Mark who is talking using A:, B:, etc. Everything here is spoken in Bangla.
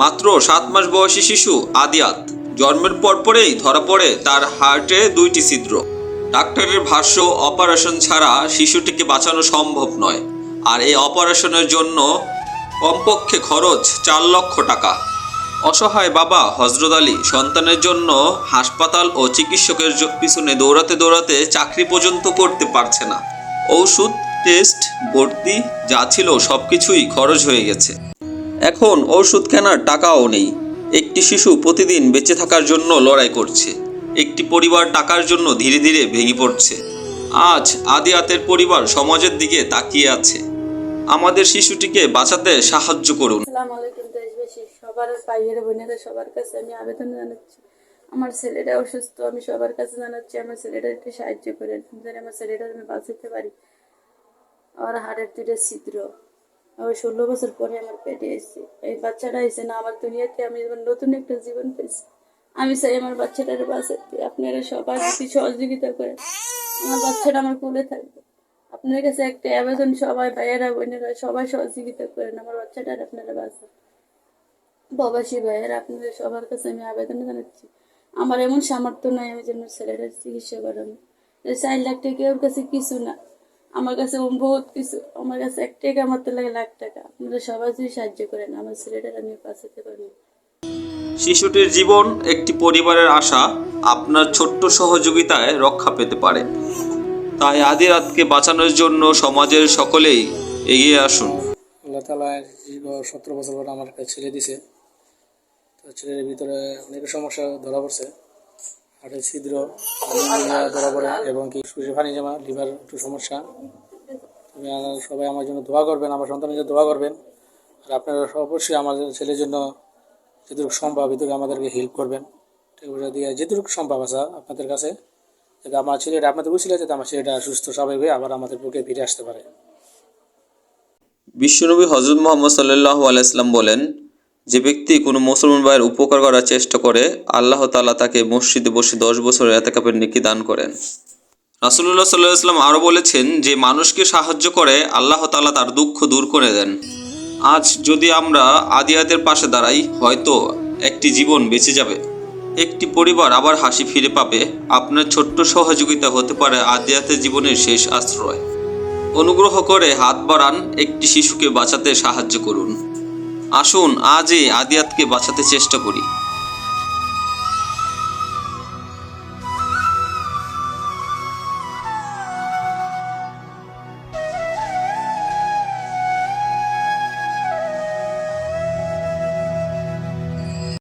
A: মাত্র সাত মাস বয়সী শিশু আদিয়াত। জন্মের পরপরেই ধরা পড়ে তার হার্টে দুইটি ছিদ্র। ডাক্তারের ভাষ্য, অপারেশন ছাড়া শিশুটিকে বাঁচানো সম্ভব নয়। আর এই অপারেশনের জন্য কমপক্ষে খরচ চার লক্ষ টাকা। অসহায় বাবা হজরত আলী সন্তানের জন্য হাসপাতাল ও চিকিৎসকের পিছনে দৌড়াতে দৌড়াতে চাকরি পর্যন্ত করতে পারছে না। ঔষধ, টেস্ট, ভর্তি যা ছিল সব কিছুই খরচ হয়ে গেছে। এখন ওষুধ কেনার টাকাও নেই। একটি শিশু প্রতিদিন বেঁচে থাকার জন্য লড়াই করছে। একটি পরিবার টাকার জন্য ধীরে ধীরে ভেঙে পড়ছে। আজ আদিয়াতের পরিবার সমাজের দিকে তাকিয়ে আছে। আমাদের শিশুটিকে বাঁচাতে সাহায্য করুন।
B: সবার পাইয়ের বোনেরা সবার কাছে আমি আবেদন জানাচ্ছি। আমার ছেলেটা অসুস্থ, আমি সবার কাছে জানাচ্ছি, আমার ছেলেটা একটু সাহায্য করেন। যেন আমার ছেলেটা আমি বাঁচাতে পারি। আমার হাড়ের দুটো ছিদ্র। আমার ষোলো বছর পরে আমার পেটে এসেছে এই বাচ্চাটা এসে না, আমার দুনিয়াতে আমি নতুন একটা জীবন পেয়েছি। আমি চাই আমার বাচ্চাটার বাঁচাতে। আপনারা যদি সহযোগিতা করেন। আমার বাচ্চাটা আমার কোলে থাকবে। আপনার কাছে একটা আবেদন সবাই, ভাইয়েরা, বোনেরা, সবাই সহযোগিতা করেন। আমার বাচ্চাটার আপনারা বাঁচান। প্রবাসী ভাইয়েরা, আপনাদের সবার কাছে আমি আবেদন জানাচ্ছি। আমার এমন সামর্থ্য নয় আমি যেন ছেলেটার চিকিৎসা করানো। চার লাখ টাকা ওর কাছে কিছু না। আমার কাছে বহুত কিছু আমার কাছে এক টাকা আমার তো লাগে লাখ টাকা। আপনারা সবাই যদি সাহায্য করেন আমার ছেলেটার আমি বাঁচাতে পারব।
A: শিশুটির জীবন একটি পরিবারের আশা আপনার ছোট্ট সহযোগিতায় রক্ষা পেতে পারে। তাই আদি রাতকে বাঁচানোর জন্য সমাজের সকলেই এগিয়ে আসুন।
C: আল্লাহ তালা দীর্ঘ সতেরো বছর পর আমার একটা ছেলে দিছে। তো ছেলের ভিতরে অনেক সমস্যা ধরা পড়ছে। হার্টের ছিদ্র পড়ে এবং কি পানি জমা লিভার একটু সমস্যা। সবাই আমার জন্য দোয়া করবেন, আমার সন্তানের জন্য দোয়া করবেন। আর আপনারা অবশ্যই আমার ছেলের জন্য যেটুকু সম্ভব এটুকু আমাদেরকে হেল্প করবেন। দিয়ে, যেটুকু সম্ভব আছে আপনাদের কাছে। যাতে আমার ছেলেটা, আপনাদের বুঝছিল যাতে আমার ছেলেটা সুস্থ, স্বাভাবিক হয়ে আবার আমাদের বুকে ফিরে আসতে পারে।
A: বিশ্বনবী হজরত মোহাম্মদ সাল্লাহ আলাইসলাম বলেন যে ব্যক্তি কোনো মুসলমান ভাইয়ের উপকার করার চেষ্টা করে, আল্লাহ তাআলা তাকে মসজিদে বসে দশ বছরের এতেকাপের নেকি দান করেন। রাসুল্লাহ সাল্লাহ ইসলাম আরও বলেছেন যে, মানুষকে সাহায্য করে আল্লাহ তাআলা তার দুঃখ দূর করে দেন। আজ যদি আমরা আদিয়াতের পাশে দাঁড়াই, হয়তো একটি জীবন বেঁচে যাবে। একটি পরিবার আবার হাসি ফিরে পাবে। আপনার ছোট্ট সহযোগিতা হতে পারে আদিয়াতের জীবনের শেষ আশ্রয়। অনুগ্রহ করে হাত বাড়ান, একটি শিশুকে বাঁচাতে সাহায্য করুন। আসুন আজই আদিয়াতকে বাঁচাতে চেষ্টা করি।